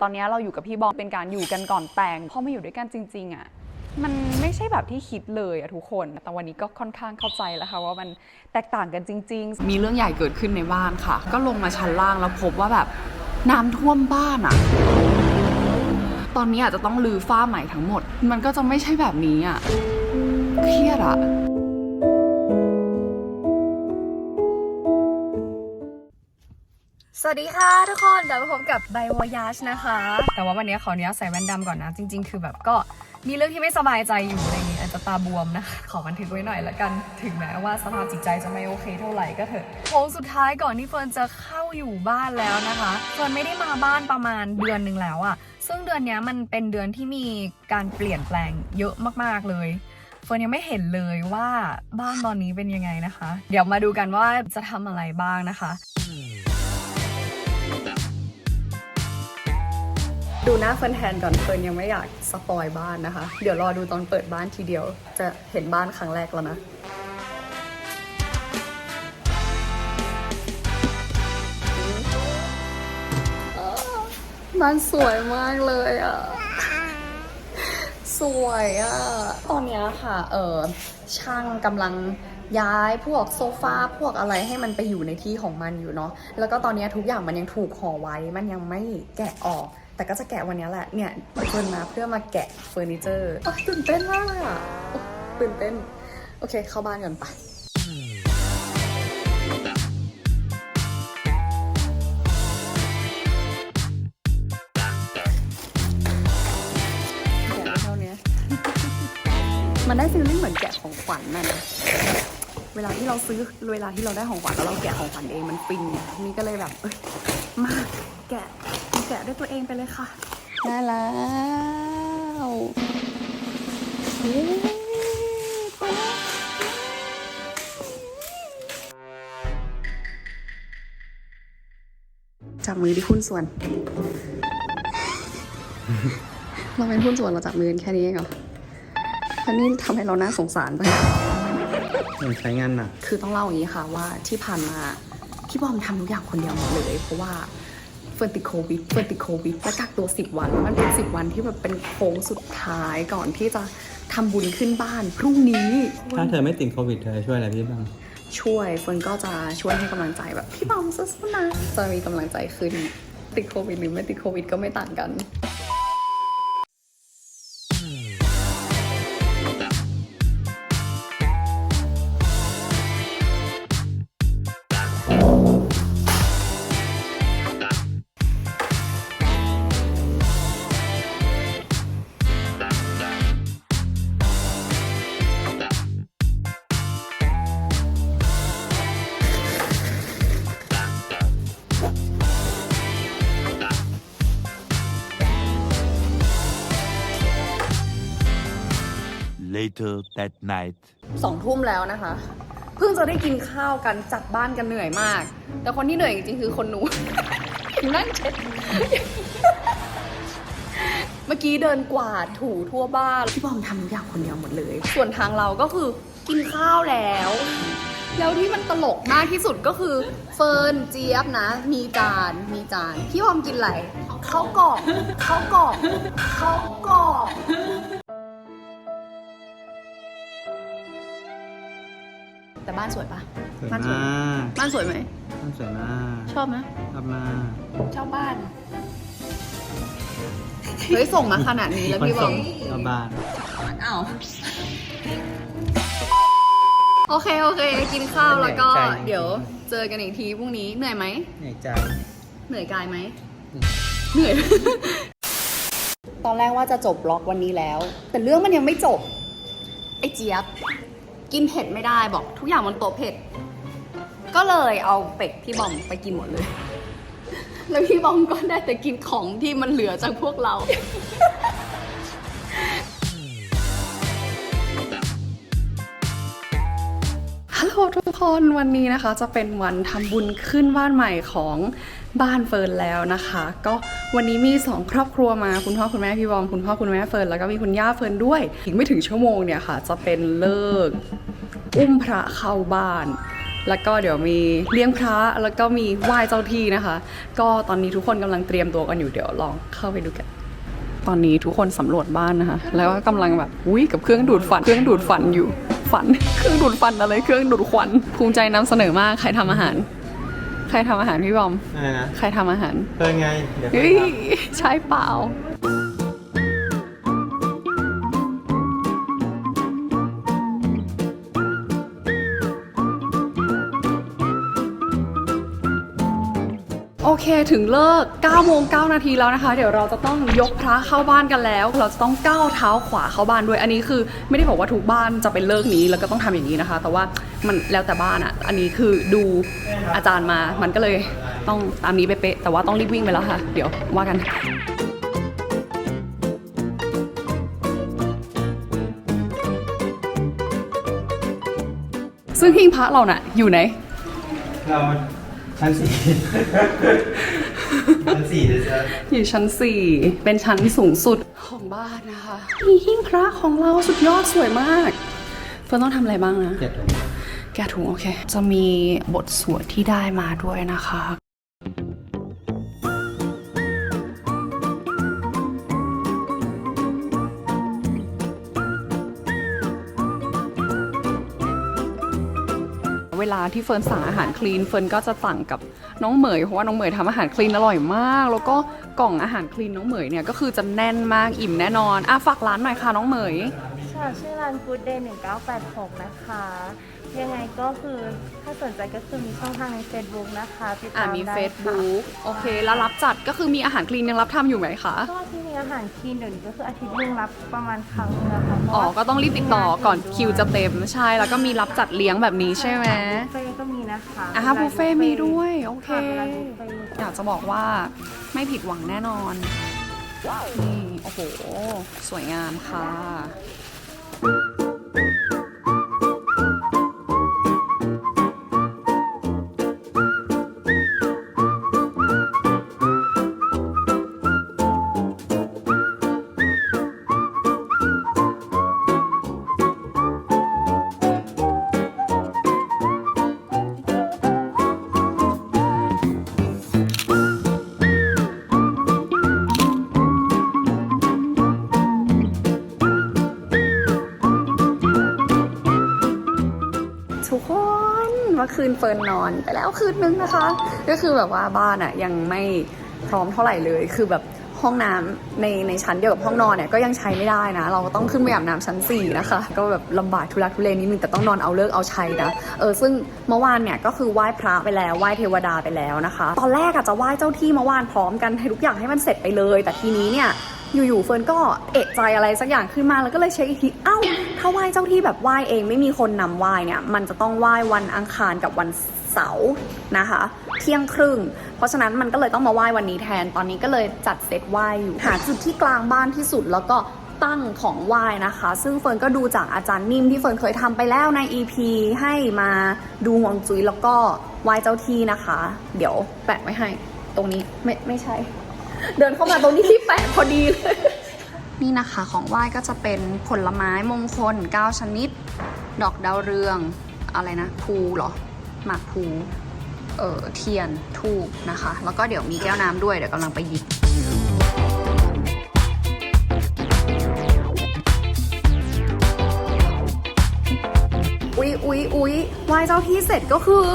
ตอนนี้เราอยู่กับพี่บอมเป็นการอยู่กันก่อนแต่งพอมาอยู่ด้วยกันจริง ๆอะมันไม่ใช่แบบที่คิดเลยอะทุกคน แต่วันนี้ก็ค่อนข้างเข้าใจแล้วค่ะว่ามันแตกต่างกันจริง ๆ มีเรื่องใหญ่เกิดขึ้นในบ้านค่ะ ก็ลงมาชั้นล่างแล้วพบว่าแบบน้ำท่วมบ้านอะตอนนี้อาจจะต้องรื้อฝ้าใหม่ทั้งหมด มันก็จะไม่ใช่แบบนี้อะเครียดอะ สวัสดีค่ะทุกคนเดี๋ยวมาพบกับไบวอยาชนะคะ แต่ว่าวันนี้ขออนุญาตใส่แว่นดำก่อนนะ จริง ๆ คือแบบก็มีเรื่องที่ไม่สบายใจอยู่อะไรอย่างงี้อาจจะตาบวมนะคะขอบันทึกไว้หน่อยละกัน ถึงแม้ว่าสภาพจิตใจจะไม่โอเคเท่าไหร่ก็เถอะโค้งสุดท้ายก่อนที่เฟิร์นจะเข้าอยู่บ้านแล้วนะคะเฟิร์นไม่ได้มาบ้านประมาณเดือนหนึ่งแล้วอะซึ่งเดือนนี้มันเป็นเดือนที่มีการเปลี่ยนแปลงเยอะมากๆเลยเฟิร์นยังไม่เห็นเลยว่าบ้านตอนนี้เป็นยังไงนะคะ เดี๋ยวมาดูกันว่าจะทำอะไรบ้างนะคะ ดูหน้าเฟิร์นแทนก่อนเฟิร์นยังไม่อยากสปอยบ้านนะคะ เดี๋ยวรอดูตอนเปิดบ้านทีเดียว จะเห็นบ้านครั้งแรกแล้วนะบ้านสวยมากเลยอะ สวยอะ ตอนนี้ค่ะ เออช่างกำลังย้ายพวกโซฟาพวกอะไรให้มันไปอยู่ในที่ของมันอยู่เนาะ แล้วก็ตอนนี้ทุกอย่างมันยังถูกห่อไว้ มันยังไม่แกะออก แต่ก็จะแกะวันเนี้ยแหละ เนี่ยเฟิร์นมาเพื่อมาแกะเฟอร์นิเจอร์โอ๊ยตื่นเต้นมากเลยอะโอ๊ยตื่นเต้น โอเค เข้าบ้านกันไปแกะได้เท่านี้มันได้ฟีลลิ่งเหมือนแกะของขวัญน่ะนะเวลาที่เราซื้อเวลาที่เราได้ของขวัญแล้วเราแกะของขวัญเองมันฟินไงนี่ก็เลยแบบเอ้ยมาแกะ แกะด้วยตัวเองไปเลยค่ะ ได้แล้วเย้จับมือที่หุ้นส่วน เราเป็นหุ้นส่วนเราจับมือกันแค่นี้เองเหรออันนี้ทำให้เราน่าสงสารไป มันใช้งานหนัก คือต้องเล่าอย่างนี้ค่ะว่าที่ผ่านมาพี่บอมทำทุกอย่างคนเดียวหมดเลย เพราะว่า เฟิร์นติดโควิดเฟิร์นติดโควิดและกักตัว 10 วัน มันเป็น 10 วันที่แบบเป็นโค้งสุดท้ายก่อนที่จะทำบุญขึ้นบ้านพรุ่งนี้ถ้าเธอไม่ติดโควิดเธอช่วยอะไรพี่บ้าง ช่วยเฟิร์นก็จะช่วยให้กำลังใจแบบพี่บอมสู้ๆนะจะมีกำลังใจขึ้น ติดโควิดหรือไม่ติดโควิดก็ไม่ต่างกัน Later that night. สองทุ่มแล้วนะคะ เพิ่งจะได้กินข้าวกันจัดบ้านกันเหนื่อยมาก แต่คนที่เหนื่อยจริงๆคือคนหนู นั่งเช็ด เมื่อกี้เดินกวาดถูทั่วบ้านพี่บอมทำทุกอย่างคนเดียวหมดเลย ส่วนทางเราก็คือกินข้าวแล้ว แล้วที่มันตลกมากที่สุดก็คือ เฟิร์นเจี๊ยบนะ มีจานมีจานพี่บอมกินอะไรข้าวกล่องข้าวกล่องข้าวกล่อง แต่บ้านสวยปะสวยบ้านสวยมากบ้านสวยไหมบ้านสวยมากชอบไหมชอบมากชอบบ้านเฮ้ยส่งมาขนาดนี้แล้วพี่บอมชอบบ้านอ้าวโอเคโอเค กินข้าวแล้วก็เหนื่อยใจเดี๋ยวเจอกันอีกทีพรุ่งนี้เหนื่อยไหมเหนื่อยใจเหนื่อยกายไหมเหนื่อย ตอนแรกว่าจะจบบล็อกวันนี้แล้ว แต่เรื่องมันยังไม่จบ ไอ้เจี๊ยบ กินเผ็ดไม่ได้บอกทุกอย่างมันโตะเผ็ด ก็เลยเอาเป็ดพี่บอมไปกินหมดเลย แล้วพี่บอมก็ได้แต่กินของที่มันเหลือจากพวกเรา ฮัลโหลทุกคนวันนี้นะคะจะเป็นวันทำบุญขึ้นบ้านใหม่ของ บ้านเฟิร์นแล้วนะคะ ก็วันนี้มีสองครอบครัวมาคุณพ่อคุณแม่พี่บอมคุณพ่อคุณแม่เฟิร์นแล้วก็มีคุณย่าเฟิร์นด้วย อีกไม่ถึงชั่วโมงเนี่ยค่ะ จะเป็นเลิก อุ้มพระเข้าบ้าน แล้วก็เดี๋ยวมีเลี้ยงพระแล้วก็มีไหว้เจ้าที่นะคะ ก็ตอนนี้ทุกคนกำลังเตรียมตัวกันอยู่เดี๋ยวลองเข้าไปดูกันตอนนี้ทุกคนสำรวจบ้านนะคะ แล้วก็กำลังแบบอุ้ยกับเครื่องดูดฟัน เครื่องดูดฟันอยู่ฟัน เครื่องดูดฟันอะไร เครื่องดูดควัน ภูมิใจนำเสนอมาก ใครทำอาหาร ใครทำอาหารพี่บอม อะไรนะใครทำอาหารเพิ่นไง เดี๋ยวเฮ้ยใช่เปล่า โอเคถึงเลิก9โมง9นาทีแล้วนะคะ เดี๋ยวเราจะต้องยกพระเข้าบ้านกันแล้ว เราจะต้องก้าวเท้าขวาเข้าบ้านด้วย อันนี้คือไม่ได้บอกว่าทุกบ้านจะเป็นเลิกนี้แล้วก็ต้องทำอย่างนี้นะคะ แต่ว่า มันแล้วแต่บ้านอะ่ะ อันนี้คือดูอาจารย์มา มันก็เลยต้องตามนี้เป๊ะๆแต่ว่าต้องรีบวิ่งไปแล้วค่ะ เดี๋ยวว่ากันซึ่งหิ้งพระเราน่ะ อยู่ไหน เราชั้นสี่ ชั้นสี่เลยจ้ะอยู่ชั้น4เป็นชั้นสูงสุดของบ้านนะคะมีหิ้งพระของเราสุดยอดสวยมากเฟิร์นต้องทำอะไรบ้างนะเจ็ดถุง แกถุงโอเค จะมีบทสวดที่ได้มาด้วยนะคะเวลาที่เฟิร์นสั่งอาหารคลีนเฟิร์นก็จะสั่งกับน้องเหมยเพราะว่าน้องเหมยทำอาหารคลีนอร่อยมาก แล้วก็กล่องอาหารคลีนน้องเหมยเนี่ยก็คือจะแน่นมากอิ่มแน่นอนอะฝากร้านหน่อยค่ะน้องเหมยค่ะชื่อร้าน Good Day 1986 นะคะ ยังไงก็คือถ้าสนใจก็คือมีช่องทางใน Facebook นะคะ ติดอ่าตามมี ได้ค่ะ Facebook โอเค แล้วรับจัดก็คือมีอาหารคลีนยังรับทำอยู่ไหมคะ ก็ที่มีอาหารคลีนเดี๋ยวนี้ก็คืออาทิตย์หนึงรับประมาณครั้งนึงนะคะเพราะอ๋อ ว่าก็ต้องรีบติดต่อก่อนคิวจะเต็มใช่ แล้วก็มีรับจัดเลี้ยงแบบนี้ใช่ไหม บุฟเฟ่ก็มีนะคะอ่าบุฟเฟ่ต์มีด้วยโอเคค่ะเวลาบุฟเฟ่ต์อยากจะบอกว่าไม่ผิดหวังแน่นอน นี่ โอ้โห สวยงามค่ะ เมื่อคืนเฟิร์นนอนไปแล้วคืนนึงนะคะ ก็คือแบบว่าบ้านอะยังไม่พร้อมเท่าไหร่เลย คือแบบห้องน้ำในในชั้นเดียวกับห้องนอนเนี่ยก็ยังใช้ไม่ได้นะ เราก็ต้องขึ้นไปอาบน้ำชั้น 4 นะคะ ก็แบบลำบากทุลักทุเลนิดนึงแต่ต้องนอนเอาเลิกเอาชัยนะเออซึ่งเมื่อวานเนี่ยก็คือไหว้พระไปแล้วไหว้เทวดาไปแล้วนะคะ ตอนแรกอะจะไหว้เจ้าที่เมื่อวานพร้อมกันให้ทุกอย่างให้มันเสร็จไปเลย แต่ทีนี้เนี่ย อยู่ๆเฟิร์นก็เอะใจอะไรสักอย่างขึ้นมาแล้วก็เลยเช็คอีกทีเอ้าถ้าไหว้เจ้าที่แบบไหว้เองไม่มีคนนำไหว้เนี่ยมันจะต้องไหว้วันอังคารกับวันเสาร์นะคะเที่ยงครึ่ง เพราะฉะนั้นมันก็เลยต้องมาไหว้วันนี้แทนตอนนี้ก็เลยจัดเซตไหว้อยู่หาจุดที่กลางบ้านที่สุดแล้วก็ตั้งของไหว้นะคะ ซึ่งเฟิร์นก็ดูจากอาจารย์นิ่มที่เฟิร์นเคยทำไปแล้วใน EP ให้มาดูฮวงจุ้ยแล้วก็ไหว้เจ้าที่นะคะ เดี๋ยวแปะไว้ให้ ตรงนี้ไม่ไม่ใช่ เดินเข้ามาตรงนี้ที่แปะพอดีเลย นี่นะคะของไหว้ก็จะเป็นผลไม้มงคล 9 ชนิด ดอกดาวเรือง อะไรนะภูเหรอ หมากภูเออเทียนทูบนะคะ แล้วก็เดี๋ยวมีแก้วน้ำด้วย เดี๋ยวกำลังไปหยิบอุ๊ยอุ๊ยอุ๊ยไหว้เจ้าที่เสร็จก็คือ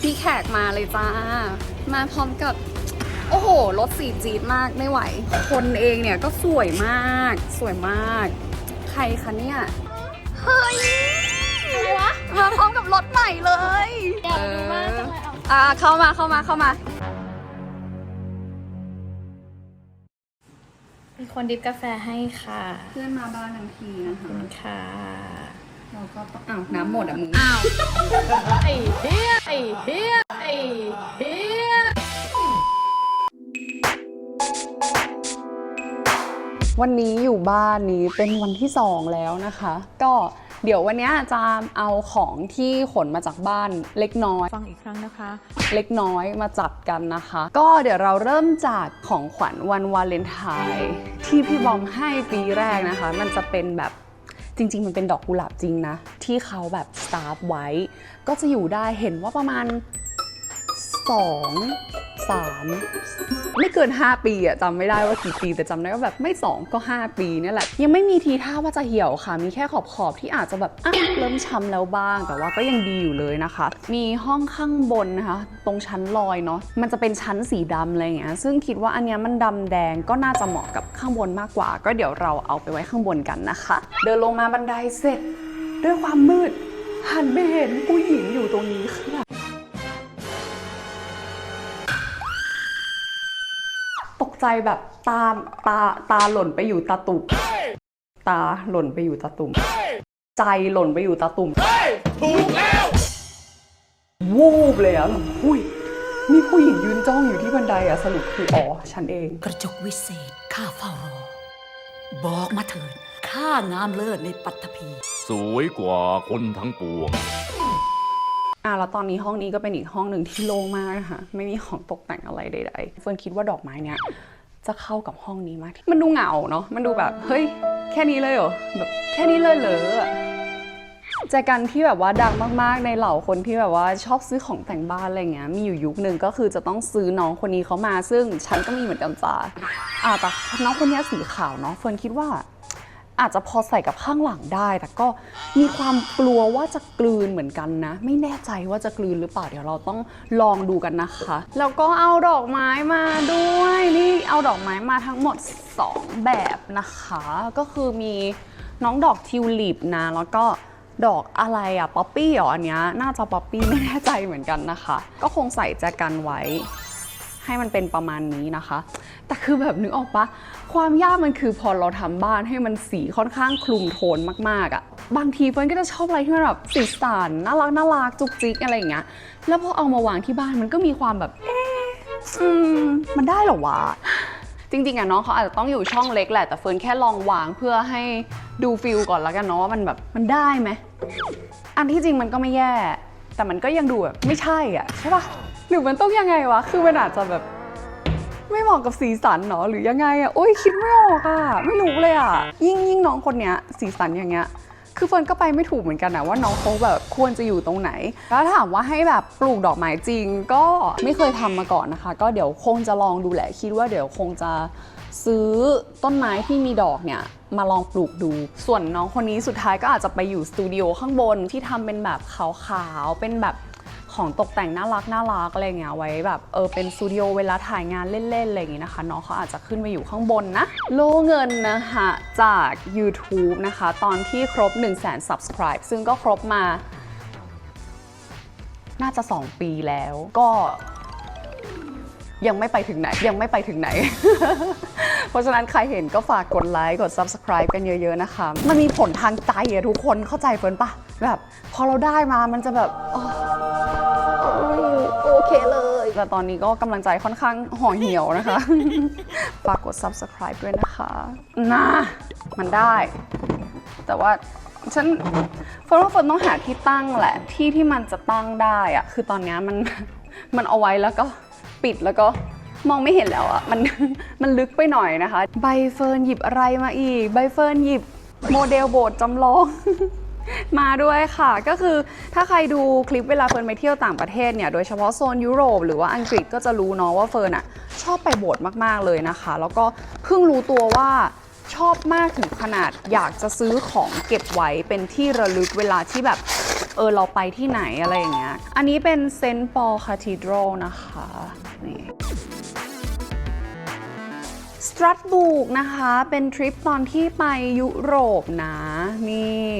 พี่แขกมาเลยจ้า มาพร้อมกับ โอ้โห รถสีจี๊ดมากไม่ไหว คนเองเนี่ยก็สวยมาก สวยมาก ใครคะเนี่ย เฮ้ยอะไรวะมาพร้อมกับรถใหม่เลยอยากดูมากจังเลยอ่าเข้ามาเข้ามาเข้ามา มีคนดิฟกาแฟให้ค่ะ เพื่อนมาบ้านทันทีนะขอบคะคุณค่ะ เราก็ต้องอ้าวน้ำหมดอะมึง อ้าว ไอ้เฮียไอ้เฮียไอ้เฮีย วันนี้อยู่บ้านนี้เป็นวันที่สองแล้วนะคะ ก็เดี๋ยววันเนี้ยจะเอาของที่ขนมาจากบ้านเล็กน้อย ฟังอีกครั้งนะคะ เล็กน้อยมาจัดกันนะคะ ก็เดี๋ยวเราเริ่มจากของขวัญวันวาเลนไทน์ที่พี่บอมให้ปีแรกนะคะ มันจะเป็นแบบจริง ๆ มันเป็นดอกกุหลาบจริงนะ ที่เขาแบบสตาร์ฟไว้ ก็จะอยู่ได้เห็นว่าประมาณ 2 3 ไม่เกิน 5 ปีอะจำไม่ได้ว่ากี่ปีแต่จำได้ว่าแบบไม่ 2 ก็ 5 ปีเนี่ยแหละ ยังไม่มีทีท่าว่าจะเหี่ยวค่ะ มีแค่ขอบขอบที่อาจจะแบบอะเริ่มช้ำแล้วบ้าง แต่ว่าก็ยังดีอยู่เลยนะคะ มีห้องข้างบนนะคะ ตรงชั้นลอยเนาะมันจะเป็นชั้นสีดำอะไรอย่างเงี้ยซึ่งคิดว่าอันเนี้ยมันดำแดงก็น่าจะเหมาะกับข้างบนมากกว่า ก็เดี๋ยวเราเอาไปไว้ข้างบนกันนะคะ เดินลงมาบันไดเสร็จ ด้วยความมืดหันไปเห็นผู้หญิงอยู่ตรงนี้ค่ะ ตกใจแบบตาตาตาหล่นไปอยู่ตาตุ่มตาหล่นไปอยู่ตาตุ่มใจหล่นไปอยู่ตาตุ่มถูกแล้ววูบเลยอะอุ้ยมีผู้หญิงยืนจ้องอยู่ที่บันไดอะสรุปคืออ๋อฉันเอง กระจกวิเศษข้าเฝ้ารอบอกมาเถิดข้างามเลิศในปัตตภีสวยกว่าคนทั้งปวง อะแล้วตอนนี้ห้องนี้ก็เป็นอีกห้องหนึ่งที่โล่งมากนะคะไม่มีของตกแต่งอะไรใดๆเฟิร์นคิดว่าดอกไม้เนี้ยจะเข้ากับห้องนี้มาก มันดูเหงาเนาะ มันดูแบบ เฮ้ย แค่นี้เลยเหรอ แบบแค่นี้เลยเหรอแจกันที่แบบว่าดังมากๆ ในเหล่าคนที่แบบว่าชอบซื้อของแต่งบ้านอะไรเงี้ย มีอยู่ยุคหนึ่งก็คือจะต้องซื้อน้องคนนี้เขามา ซึ่งฉันก็มีเหมือนกันจ้าอะแต่น้องคนนี้สีขาวเนาะ เฟิร์นคิดว่า อาจจะพอใส่กับข้างหลังได้ แต่ก็มีความกลัวว่าจะกลืนเหมือนกันนะ ไม่แน่ใจว่าจะกลืนหรือเปล่าเดี๋ยวเราต้องลองดูกันนะคะ แล้วก็เอาดอกไม้มาด้วยนี่เอาดอกไม้มาทั้งหมด 2 แบบนะคะ ก็คือมีน้องดอกทิวลิปนะ แล้วก็ดอกอะไรอะป๊อปปี้เหรออันเนี้ยน่าจะป๊อปปี้ไม่แน่ใจเหมือนกันนะคะ ก็คงใส่แจกันไว้ ให้มันเป็นประมาณนี้นะคะ แต่คือแบบนึกออกปะความยากมันคือพอเราทำบ้านให้มันสีค่อนข้างคลุมโทนมากๆอะ่ะบางทีเฟิร์นก็จะชอบอะไรที่มันแบบสีสันน่ารักน่ารักจุกจิกอะไรอย่างเงี้ยแล้วพอเอามาวางที่บ้านมันก็มีความแบบเอ๊อืมมันได้หรอวะจริงๆอะน้องเขาอาจจะต้องอยู่ช่องเล็กแหละแต่เฟิร์นแค่ลองวางเพื่อให้ดูฟิลก่อนแล้วกันเนาะว่ามันแบบมันได้ไหมอันที่จริงมันก็ไม่แย่ แต่มันก็ยังดูแบบไม่ใช่อะใช่ปะ หรือมันต้องยังไงวะ คือมันอาจจะแบบ ไม่เหมาะกับสีสันเนาะหรือยังไงอะโอ้ยคิดไม่ออกอะไม่รู้เลยอะยิ่งยิ่งน้องคนเนี้ยสีสันอย่างเงี้ยคือเฟิร์นก็ไปไม่ถูกเหมือนกันนะว่าน้องเขาแบบควรจะอยู่ตรงไหน แล้วถามว่าให้แบบปลูกดอกไม้จริงก็ไม่เคยทำมาก่อนนะคะ ก็เดี๋ยวคงจะลองดูแหละ คิดว่าเดี๋ยวคงจะซื้อต้นไม้ที่มีดอกเนี่ยมาลองปลูกดู ส่วนน้องคนนี้สุดท้ายก็อาจจะไปอยู่สตูดิโอข้างบนที่ทำเป็นแบบขาวๆเป็นแบบ ของตกแต่งน่ารักน่ารักอะไรเงี้ยไว้แบบเออเป็นสตูดิโอเวลาถ่ายงานเล่นๆอะไรอย่างงี้นะคะน้องเขาอาจจะขึ้นไปอยู่ข้างบนนะโล่เงินนะคะจาก YouTube นะคะ ตอนที่ครบ 1 0 0 0 0แสน subscribe ซึ่งก็ครบมา น่าจะ 2 ปีแล้วก็ยังไม่ไปถึงไหนยังไม่ไปถึงไหน เพราะฉะนั้นใครเห็นก็ฝากกดไลค์กด subscribe กันเยอะ ๆ นะคะ มันมีผลทางใจอะทุกคนเข้าใจเฟิร์นปะ แบบพอเราได้มามันจะแบบอ๋อโอเคเลย แต่ตอนนี้ก็กำลังใจค่อนข้างห่อเหี่ยวนะคะ ฝากกด subscribe ด้วยนะคะนะมันได้ แต่ว่าฉันเฟิร์นว่าเฟิร์นต้องหาที่ตั้งแหละ ที่ที่มันจะตั้งได้อะคือตอนเนี้ยมันมันเอาไว้แล้วก็ปิดแล้วก็มองไม่เห็นแล้วอะมันมันลึกไปหน่อยนะคะ ใบเฟิร์นหยิบอะไรมาอีก ใบเฟิร์นหยิบโมเดลโบสถ์จำลอง มาด้วยค่ะ ก็คือถ้าใครดูคลิปเวลาเฟิร์นไปเที่ยวต่างประเทศเนี่ย โดยเฉพาะโซนยุโรปหรือว่าอังกฤษก็จะรู้เนาะว่าเฟิร์นอะชอบไปโบสถ์มากๆเลยนะคะ แล้วก็เพิ่งรู้ตัวว่าชอบมากถึงขนาดอยากจะซื้อของเก็บไว้เป็นที่ระลึกเวลาที่แบบเออเราไปที่ไหนอะไรอย่างเงี้ย อันนี้เป็นเซนต์ปอลคาทีดร l นะคะนี่สตรัสบูกนะคะ เป็นทริปตอนที่ไปยุโรปนะ นี่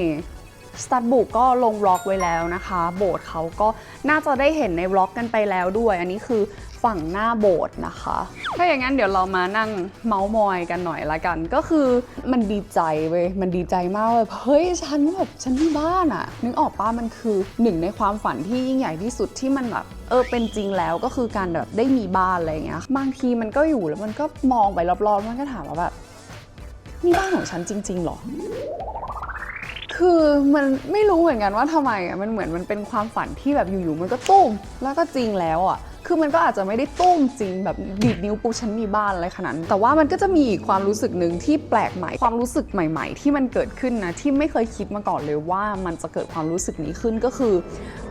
สตรัสบูกก็ลงวล็อกไว้แล้วนะคะ โบสถ์เขาก็น่าจะได้เห็นในวล็อกกันไปแล้วด้วย อันนี้คือฝั่งหน้าโบสถ์นะคะ ถ้าอย่างนั้นเดี๋ยวเรามานั่งเมาส์มอยกันหน่อยละกัน ก็คือมันดีใจเว้ย มันดีใจมากเลยเฮ้ยฉันแบบฉันมีบ้านอะนึกออกป้ามันคือหนึ่งในความฝันที่ยิ่งใหญ่ที่สุดที่มันแบบเออเป็นจริงแล้วก็คือการแบบได้มีบ้านอะไรอย่างเงี้ย บางทีมันก็อยู่แล้วมันก็มองไปรอบๆมันก็ถามว่าแบบนี่บ้านของฉันจริงๆหรอ คือมันไม่รู้เหมือนกันว่าทำไมอะมันเหมือนมันเป็นความฝันที่แบบอยู่ๆมันก็ตุ้มแล้วก็จริงแล้วอะคือมันก็อาจจะไม่ได้ตุ้มจริงแบบดีดนิ้วปุ๊บฉันมีบ้านอะไรขนาดนั้นแต่ว่ามันก็จะมีอีกความรู้สึกหนึ่งที่แปลกใหม่ความรู้สึกใหม่ ๆ ที่มันเกิดขึ้นนะที่ไม่เคยคิดมาก่อนเลยว่ามันจะเกิดความรู้สึกนี้ขึ้นก็คือ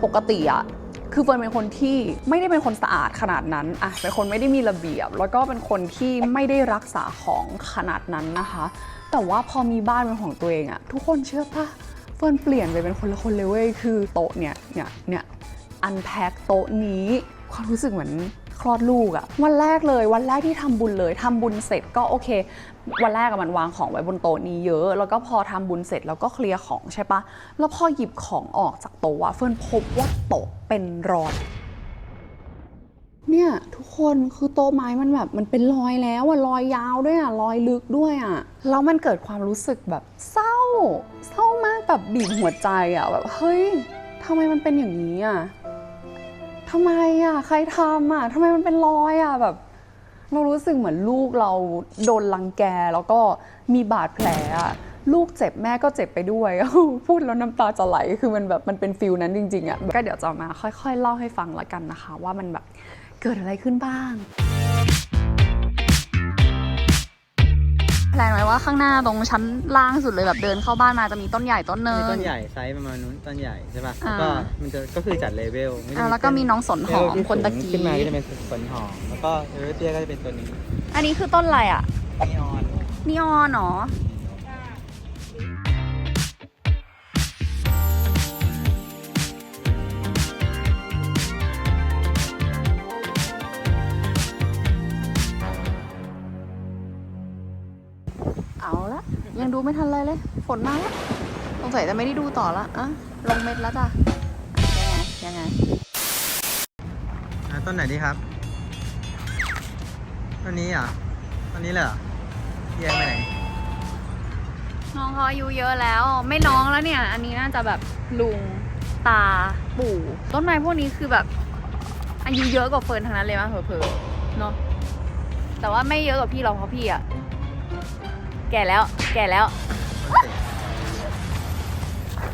ปกติอะคือเฟิร์นเป็นคนที่ไม่ได้เป็นคนสะอาดขนาดนั้นอะเป็นคนไม่ได้มีระเบียบ แล้วก็เป็นคนที่ไม่ได้รักษาของขนาดนั้นนะคะ แต่ว่าพอมีบ้านเป็นของตัวเองอะทุกคนเชื่อปะเฟิร์นเปลี่ยนไปเป็นคนละคนเลยเว้ยคือโต๊ะเนี่ยเนี่ยเนี่ยอันแพ็คโต๊ะนี้ความรู้สึกเหมือนคลอดลูกอะวันแรกเลยวันแรกที่ทำบุญเลยทำบุญเสร็จก็โอเค วันแรกอะมันวางของไว้บนโต๊ะนี้เยอะ แล้วก็พอทำบุญเสร็จแล้วก็เคลียร์ของใช่ปะแล้วพอหยิบของออกจากโต๊ะอะเฟิร์นพบว่าโต๊ะเป็นรอย เนี่ยทุกคนคือโต๊ะไม้มันแบบมันเป็นรอยแล้วอะรอยยาวด้วยอะรอยลึกด้วยอะแล้วมันเกิดความรู้สึกแบบเศร้า เศร้ามากแบบบีบหัวใจอะแบบเฮ้ยทำไมมันเป็นอย่างนี้อะทำไมอะใครทำอะทำไมมันเป็นรอยอะแบบเรารู้สึกเหมือนลูกเราโดนรังแกแล้วก็มีบาดแผลอะลูกเจ็บแม่ก็เจ็บไปด้วย พูดแล้วน้ำตาจะไหลคือมันแบบมันเป็นฟิลนั้นจริงๆอะก็เดี๋ยวจะมาค่อย ๆ เล่าให้ฟังละกันนะคะ ว่ามันแบบ เกิดอะไรขึ้นบ้าง แพลนไว้ว่าข้างหน้าตรงชั้นล่างสุดเลยแบบเดินเข้าบ้านมาจะมีต้นใหญ่ต้นเนิมีนต้นใหญ่ไซส์ประมาณนู้นต้นใหญ่ใช่ป่ะอ่าแล้วก็มันจะก็คือจัดเลเวลไม่ได้อ่าแล้วก็มีน้องสนหอมเลเวลที่คนตะสูงกี้ ขึ้นมาก็จะเป็นสนหอมแล้วก็เลเวลเตี้ยก็จะเป็นตัวนี้อันนี้คือต้นอะไรอะนีออน นีออนเหรอ ยังดูไม่ทันเลยเลย ฝนมาแล้วสงสัยจะไม่ได้ดูต่อละอะลงเม็ดแล้วจ้ะอะยังไง ยังไงอ่าต้นไหนดีครับ ต้นนี้เหรอะต้นนี้เลยเหรอแยกไปไหน น้องเขาอายุเยอะแล้ว ไม่น้องแล้วเนี่ย อันนี้น่าจะแบบลุงตาปู่ ต้นไม้พวกนี้คือแบบอายุเยอะกว่าเฟิร์นทั้งนั้นเลยมั้งเผลอๆเนาะแต่ว่าไม่เยอะกว่าพี่หรอกเพราะพี่อะ แก่แล้ว แก่แล้ว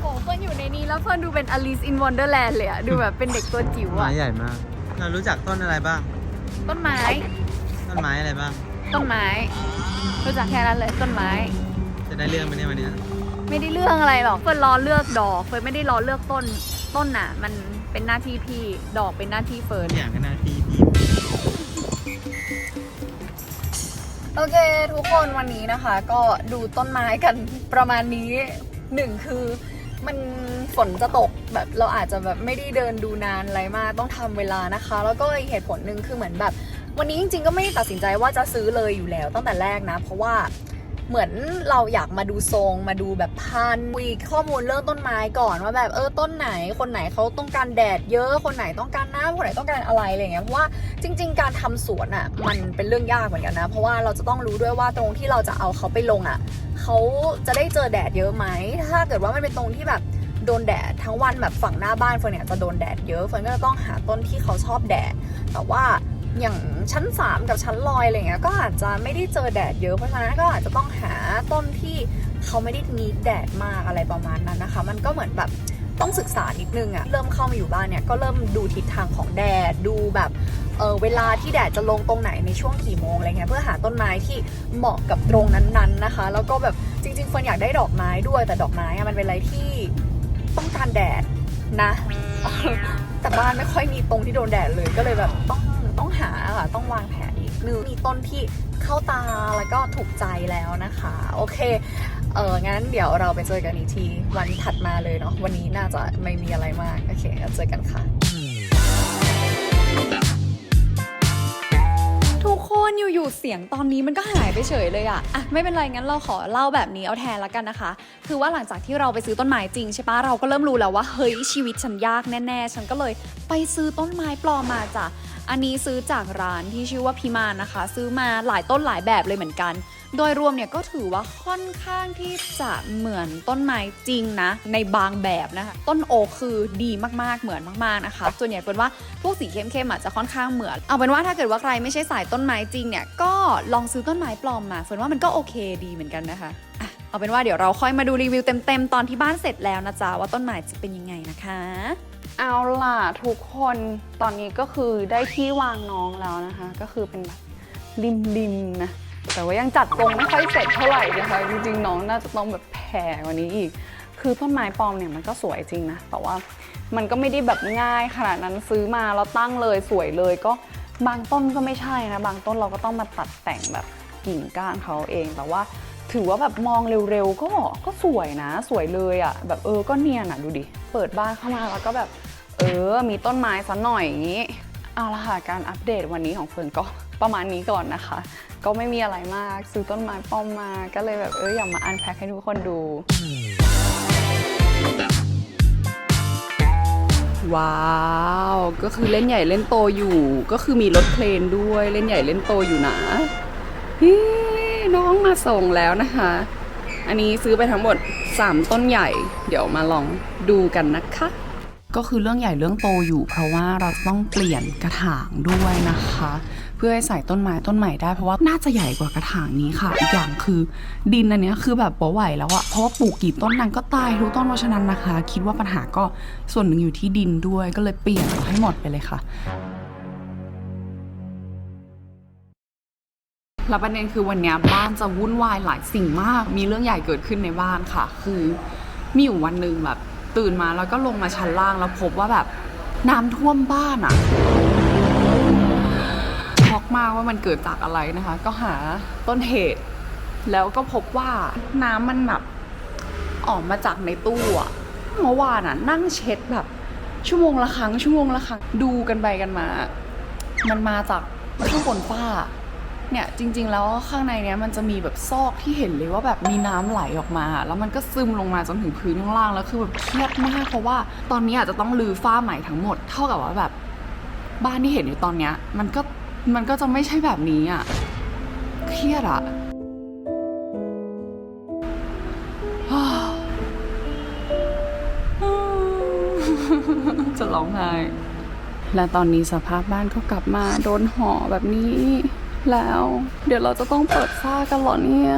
โอ้เฟิร์นอยู่ในนี้แล้วเฟิร์นดูเป็น Alice in Wonderland เลยอะดูแบบเป็นเด็กตัวจิ๋วไม้อะใหญ่มาก เรารู้จักต้นอะไรบ้าง ต้นไม้ ต้นไม้อะไรบ้าง ต้นไม้ รู้จักแค่นั้นเลยต้นไม้ จะได้เรื่องไหมเนี่ยวันเนี้ยไม่ได้เรื่องอะไรหรอก เฟิร์นรอเลือกดอก เฟิร์นไม่ได้รอเลือกต้น ต้นน่ะ มันเป็นหน้าที่พี่ ดอกเป็นหน้าที่เฟิร์น อย่างก็หน้าที่พี่ โอเค ทุกคนวันนี้นะคะ ก็ดูต้นไม้กันประมาณนี้หนึ่งคือมันฝนจะตกแบบเราอาจจะแบบไม่ได้เดินดูนานอะไรมากต้องทำเวลานะคะ แล้วก็อีกเหตุผลหนึ่งคือเหมือนแบบ วันนี้จริงๆก็ไม่ได้ตัดสินใจว่าจะซื้อเลยอยู่แล้วตั้งแต่แรกนะ เพราะว่า เหมือนเราอยากมาดูทรงมาดูแบบพันคุยข้อมูลเรื่องต้นไม้ก่อนว่าแบบเออต้นไหนคนไหนเขาต้องการแดดเยอะคนไหนต้องการน้ำคนไหนต้องการอะไรอะไรเงี้ยเพราะว่าจริง ๆ การทำสวนอะ่ะมันเป็นเรื่องยากเหมือนกันนะ เพราะว่าเราจะต้องรู้ด้วยว่าตรงที่เราจะเอาเขาไปลงอะ่ะเขาจะได้เจอแดดเยอะไหมถ้าเกิดว่ามันเป็นตรงที่แบบโดนแดดทั้งวันแบบฝั่งหน้าบ้านเฟิร์นเนี่ยจะโดนแดดเยอะเฟิร์นก็จะต้องหาต้นที่เขาชอบแดด แต่ว่า อย่างชั้น 3 กับชั้นลอยอะไรเงี้ยก็อาจจะไม่ได้เจอแดดเยอะเพราะฉะนั้นก็อาจจะต้องหาต้นที่เขาไม่ได้มีแดดมากอะไรประมาณนั้นนะคะ มันก็เหมือนแบบต้องศึกษานิดนึงอะเริ่มเข้ามาอยู่บ้านเนี่ยก็เริ่มดูทิศทางของแดดดูแบบเออเวลาที่แดดจะลงตรงไหนในช่วงกี่โมงอะไรเงี้ยเพื่อหาต้นไม้ที่เหมาะกับตรงนั้นๆนะคะ แล้วก็แบบจริงๆเฟิร์นอยากได้ดอกไม้ด้วยแต่ดอกไม้อะมันเป็นอะไรที่ต้องการแดดนะ แต่บ้านไม่ค่อยมีตรงที่โดนแดดเลยก็เลยแบบต้อง ต้องหาค่ะต้องวางแผนอีกนึงมีต้นที่เข้าตาแล้วก็ถูกใจแล้วนะคะ โอเคเอองั้นเดี๋ยวเราไปเจอกันอีกทีวันถัดมาเลยเนาะวันนี้น่าจะไม่มีอะไรมากโอเคเจอกันค่ะ ทุกคนอยู่ๆเสียงตอนนี้มันก็หายไปเฉยเลยอะอะไม่เป็นไรงั้นเราขอเล่าแบบนี้เอาแทนละกันนะคะ คือว่าหลังจากที่เราไปซื้อต้นไม้จริงใช่ปะเราก็เริ่มรู้แล้วว่าเฮ้ยชีวิตฉันยากแน่ๆ ฉันก็เลยไปซื้อต้นไม้ปลอมมาจ้ะ อันนี้ซื้อจากร้านที่ชื่อว่าพิมานนะคะ ซื้อมาหลายต้นหลายแบบเลยเหมือนกัน โดยรวมเนี่ยก็ถือว่าค่อนข้างที่จะเหมือนต้นไม้จริงนะ ในบางแบบนะคะ ต้นโอคือดีมากๆเหมือนมากๆนะคะ ส่วนใหญ่เป็นว่าพวกสีเข้มๆอาจจะค่อนข้างเหมือน เอาเป็นว่าถ้าเกิดว่าใครไม่ใช่สายต้นไม้จริงเนี่ยก็ลองซื้อต้นไม้ปลอมมาเฟิร์นว่ามันก็โอเคดีเหมือนกันนะคะอะเอาเป็นว่าเดี๋ยวเราค่อยมาดูรีวิวเต็มๆตอนที่บ้านเสร็จแล้วนะจ๊ะว่าต้นไม้จะเป็นยังไงนะคะ เอาล่ะทุกคนตอนนี้ก็คือได้ที่วางน้องแล้วนะคะ ก็คือเป็นแบบริมๆนะ แต่ว่ายังจัดตรงไม่ค่อยเสร็จเท่าไหร่นะคะจริงๆน้องน่าจะต้องแบบแผ่กว่านี้อีก คือต้นไม้ปลอมเนี่ยมันก็สวยจริงนะแต่ว่ามันก็ไม่ได้แบบง่ายขนาดนั้นซื้อมาแล้วตั้งเลยสวยเลยก็บางต้นก็ไม่ใช่นะบางต้นเราก็ต้องมาตัดแต่งแบบกิ่งก้านเขาเอง แต่ว่าถือว่าแบบมองเร็วๆก็ก็สวยนะ สวยเลยอะ่ะแบบเออก็เนียนอะ่ะดูดิ เปิดบ้านเข้ามาแล้วก็แบบ เออ มีต้นไม้สักหน่อยอย่างนี้ เอาละค่ะ การอัปเดตวันนี้ของเฟิร์นก็ประมาณนี้ก่อนนะคะ ก็ไม่มีอะไรมาก ซื้อต้นไม้ป้อมมา ก็เลยแบบเอออยากมาอันแพ็คให้ทุกคนดู ว้าว ก็คือเล่นใหญ่เล่นโตอยู่ ก็คือมีรถเครนด้วยเล่นใหญ่เล่นโตอยู่นะฮน้องมาส่งแล้วนะคะ อันนี้ซื้อไปทั้งหมด 3 ต้นใหญ่ เดี๋ยวมาลองดูกันนะคะ ก็คือเรื่องใหญ่เรื่องโตอยู่ เพราะว่าเราต้องเปลี่ยนกระถางด้วยนะคะ เพื่อให้ใส่ต้นไม้ต้นใหม่ได้เพราะว่าน่าจะใหญ่กว่ากระถางนี้ค่ะอีกอย่างคือ ดินอันนี้คือแบบบ่ไหวแล้วอะเพราะว่าปลูกกี่ต้นนั้นก็ตายทุกต้นเพราะฉะนั้นนะคะ คิดว่าปัญหาก็ส่วนหนึ่งอยู่ที่ดินด้วยก็เลยเปลี่ยนให้หมดไปเลยค่ะแล้วประเด็นคือวันนี้บ้านจะวุ่นวายหลายสิ่งมาก มีเรื่องใหญ่เกิดขึ้นในบ้านค่ะ คือมีอยู่วันหนึ่งแบบ ตื่นมาแล้วก็ลงมาชั้นล่างแล้วพบว่าแบบน้ำท่วมบ้านอะช็อกมากว่ามันเกิดจากอะไรนะคะ ก็หาต้นเหตุ แล้วก็พบว่าน้ำมันแบบออกมาจากในตู้อะเมื่อวานอะนั่งเช็ดแบบ ชั่วโมงละครั้งชั่วโมงละครั้งดูกันไปกันมา มันมาจากข้างบนฝ้า เนี่ยจริง ๆ แล้วข้างในเนี้ยมันจะมีแบบซอกที่เห็นเลยว่าแบบมีน้ำไหลออกมา แล้วมันก็ซึมลงมาจนถึงพื้นข้างล่างแล้วคือแบบเครียดมากเพราะว่าตอนนี้อาจจะต้องรื้อฝ้าใหม่ทั้งหมดเท่ากับว่าแบบบ้านที่เห็นอยู่ตอนเนี้ยมันก็มันก็จะไม่ใช่แบบนี้อะเครียดอะจะร้องไห้และตอนนี้สภาพบ้านก็กลับมาโดนห่อแบบนี้ แล้ว เดี๋ยวเราจะต้องเปิดฝ้ากันเหรอเนี่ย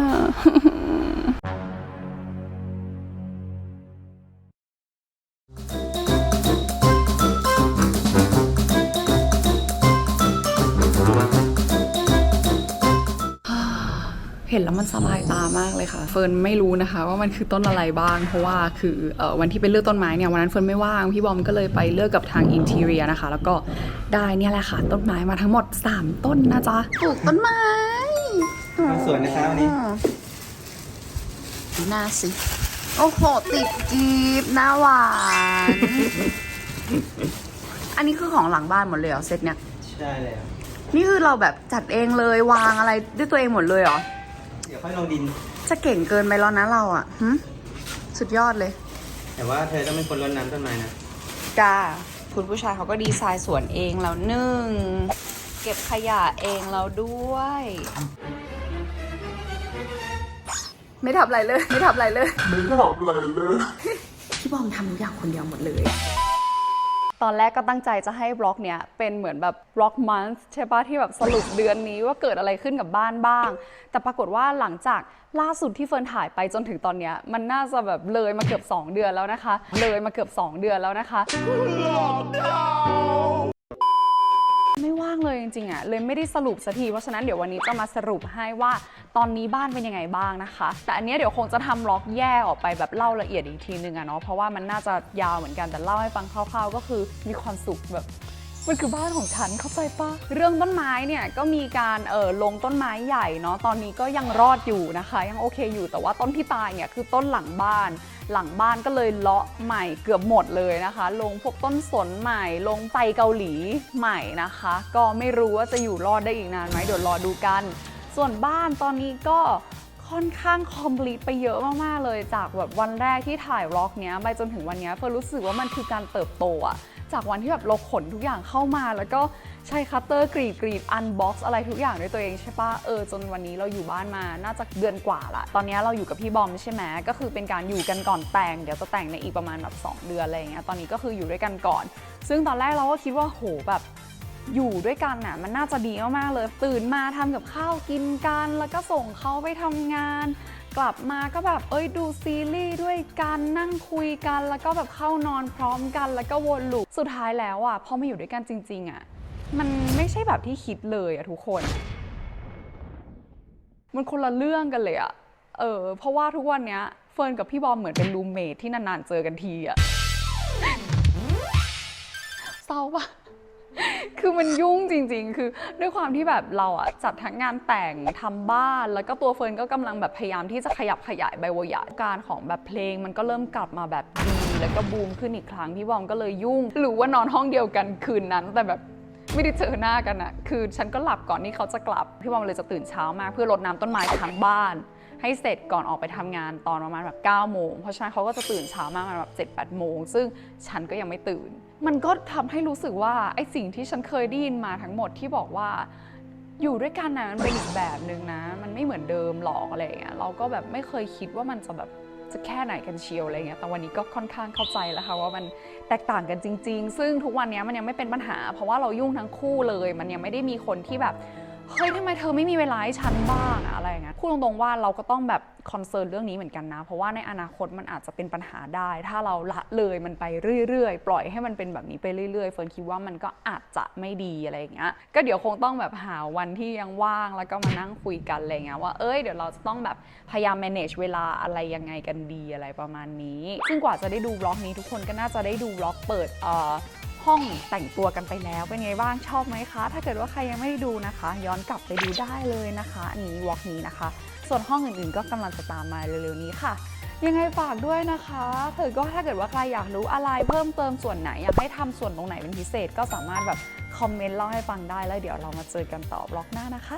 มันสบายตามากเลยค่ะ เฟิร์นไม่รู้นะคะ ว่ามันคือต้นอะไรบ้าง เพราะว่าคือเออวันที่ไปเลือกต้นไม้เนี่ยวันนั้นเฟิร์นไม่ว่างพี่บอมก็เลยไปเลือกกับทางอินทีเรียนะคะ แล้วก็ได้เนี่ยแหละค่ะ ต้นไม้มาทั้งหมด 3 ต้นนะจ๊ะปลูกต้นไม้สวยนะครับวันนี้ดูหน้าสิโอ้โหติดกีบหน้าหวาน อันนี้คือของหลังบ้านหมดเลยเหรอเซตเนี่ยใช่แล้วนี่คือเราแบบจัดเองเลยวางอะไรด้วยตัวเองหมดเลยเหรอ เดี๋ยวค่อยลงดิน จะเก่งเกินไปแล้วนะเราอะหึสุดยอดเลย แต่ว่าเธอต้องเป็นคนรดน้ำต้นไม้นะจ้าคุณผู้ชายเขาก็ดีไซน์สวนเองแล้วหนึ่ง เก็บขยะเองแล้วด้วย ไม่ทำอะไรเลย ไม่ทำอะไรเลย ไม่ทำอะไรเลย พี่บอมทำทุกอย่างคนเดียวหมดเลย ตอนแรกก็ตั้งใจจะให้บล็อกเนี้ยเป็นเหมือนแบบบล็อกมันส์ใช่ปะที่แบบสรุปเดือนนี้ว่าเกิดอะไรขึ้นกับบ้านบ้าง แต่ปรากฏว่าหลังจากล่าสุดที่เฟิร์นถ่ายไปจนถึงตอนเนี้ยมันน่าจะแบบเลยมาเกือบ 2 เดือนแล้วนะคะ เลยมาเกือบ 2 เดือนแล้วนะคะ ไม่ว่างเลยจริงๆอะเลยไม่ได้สรุปสักทีเพราะฉะนั้นเดี๋ยววันนี้จะมาสรุปให้ว่าตอนนี้บ้านเป็นยังไงบ้างนะคะ แต่อันนี้เดี๋ยวคงจะทำล็อกแยกออกไปแบบเล่าละเอียดอีกทีนึงอะเนาะเพราะว่ามันน่าจะยาวเหมือนกันแต่เล่าให้ฟังคร่าว ๆ ก็คือมีความสุขแบบมันคือบ้านของฉันเข้าใจปะเรื่องต้นไม้เนี่ยก็มีการเออลงต้นไม้ใหญ่เนาะตอนนี้ก็ยังรอดอยู่นะคะ ยังโอเคอยู่แต่ว่าต้นที่ตายเนี่ยคือต้นหลังบ้าน หลังบ้านก็เลยเลาะใหม่เกือบหมดเลยนะคะ ลงพวกต้นสนใหม่ ลงไปเกาหลีใหม่นะคะ ก็ไม่รู้ว่าจะอยู่รอดได้อีกนานไหมเดี๋ยวรอดูกัน ส่วนบ้านตอนนี้ก็ค่อนข้างคอมพลีทไปเยอะมาก ๆ เลยจากแบบวันแรกที่ถ่ายล็อกเนี้ยไปจนถึงวันเนี้ยเฟิร์นรู้สึกว่ามันคือการเติบโตอะ จากวันที่แบบเราขนทุกอย่างเข้ามา แล้วก็ใช้คัตเตอร์กรีดกรีดอันบ็อกซ์อะไรทุกอย่างด้วยตัวเองใช่ปะเออจนวันนี้เราอยู่บ้านมาน่าจะเดือนกว่าละตอนนี้เราอยู่กับพี่บอมใช่ไหมก็คือเป็นการอยู่กันก่อนแต่ง เดี๋ยวจะแต่งในอีกประมาณแบบ2 เดือนอะไรอย่างเงี้ยตอนนี้ก็คืออยู่ด้วยกันก่อน ซึ่งตอนแรกเราก็คิดว่าโหแบบอยู่ด้วยกันน่ะมันน่าจะดีมากๆเลย ตื่นมาทำกับข้าวกินกัน แล้วก็ส่งเขาไปทำงาน กลับมาก็แบบเอ้ยดูซีรีส์ด้วยกันนั่งคุยกัน แล้วก็แบบเข้านอนพร้อมกัน แล้วก็วนลูปสุดท้ายแล้วอะพอมาอยู่ด้วยกันจริง ๆ อะ มันไม่ใช่แบบที่คิดเลยอะทุกคน มันคนละเรื่องกันเลยอะเออเพราะว่าทุกวันเนี้ยเฟิร์นกับพี่บอมเหมือนเป็นรูมเมทที่นานๆเจอกันทีอะเศร้าปะ คือมันยุ่งจริง ๆ คือด้วยความที่แบบเราอะจัดทั้งงานแต่งทำบ้าน แล้วก็ตัวเฟิร์นก็กำลังแบบพยายามที่จะขยับขยายใบวอยาการของแบบเพลง มันก็เริ่มกลับมาแบบดีแล้วก็บูมขึ้นอีกครั้งพี่บอมก็เลยยุ่ง หรือว่านอนห้องเดียวกันคืนนั้นแต่แบบไม่ได้เจอหน้ากันอะคือฉันก็หลับก่อนที่เขาจะกลับ พี่บอมเลยจะตื่นเช้ามาเพื่อรดน้ำต้นไม้ทั้งบ้าน ให้เสร็จก่อนออกไปทำงานตอนประมาณแบบ9โมงเพราะฉะนั้นเขาก็จะตื่นเช้ามากประมาณแบบ7 8โมงซึ่งฉันก็ยังไม่ตื่น มันก็ทำให้รู้สึกว่าไอ้สิ่งที่ฉันเคยได้ยินมาทั้งหมดที่บอกว่า อยู่ด้วยกันนะมันเป็นอีกแบบนึงนะ มันไม่เหมือนเดิมหรอกอะไรเงี้ยเราก็แบบไม่เคยคิดว่ามันจะแบบจะแค่ไหนกันเชียวอะไรเงี้ย แต่วันนี้ก็ค่อนข้างเข้าใจแล้วค่ะว่ามันแตกต่างกันจริง ๆ ซึ่งทุกวันนี้มันยังไม่เป็นปัญหา เพราะว่าเรายุ่งทั้งคู่เลย มันยังไม่ได้มีคนที่แบบ เฮ้ยทำไมเธอไม่มีเวลาให้ฉันบ้างอะอะไรอย่างเงี้ยพูดตรงๆว่าเราก็ต้องแบบคอนเซิร์นเรื่องนี้เหมือนกันนะ เพราะว่าในอนาคตมันอาจจะเป็นปัญหาได้ ถ้าเราละเลยมันไปเรื่อยๆ ปล่อยให้มันเป็นแบบนี้ไปเรื่อยๆเฟิร์นคิดว่ามันก็อาจจะไม่ดีอะไรอย่างเงี้ยก็เดี๋ยวคงต้องแบบหาวันที่ยังว่างแล้วก็มานั่งคุยกันอะไรเงี้ยว่าเอ้ยเดี๋ยวเราจะต้องแบบพยายาม manage เวลาอะไรยังไงกันดีอะไรประมาณนี้ ซึ่งกว่าจะได้ดูบล็อกนี้ทุกคนก็น่าจะได้ดูบล็อกเปิดเอ่อ ห้องแต่งตัวกันไปแล้วเป็นไงบ้างชอบไหมคะ ถ้าเกิดว่าใครยังไม่ได้ดูนะคะ ย้อนกลับไปดูได้เลยนะคะอันนี้วอล์กนี้นะคะ ส่วนห้องอื่นๆ ก็กำลังจะตามมาเร็วๆนี้ค่ะ ยังไงฝากด้วยนะคะเกิดก็ถ้าเกิดว่าใครอยากรู้อะไรเพิ่มเติมส่วนไหนอยากให้ทำส่วนตรงไหนเป็นพิเศษก็สามารถแบบคอมเมนต์เล่าให้ฟังได้แล้วเดี๋ยวเรามาเจอกันต่อบล็อกหน้านะคะ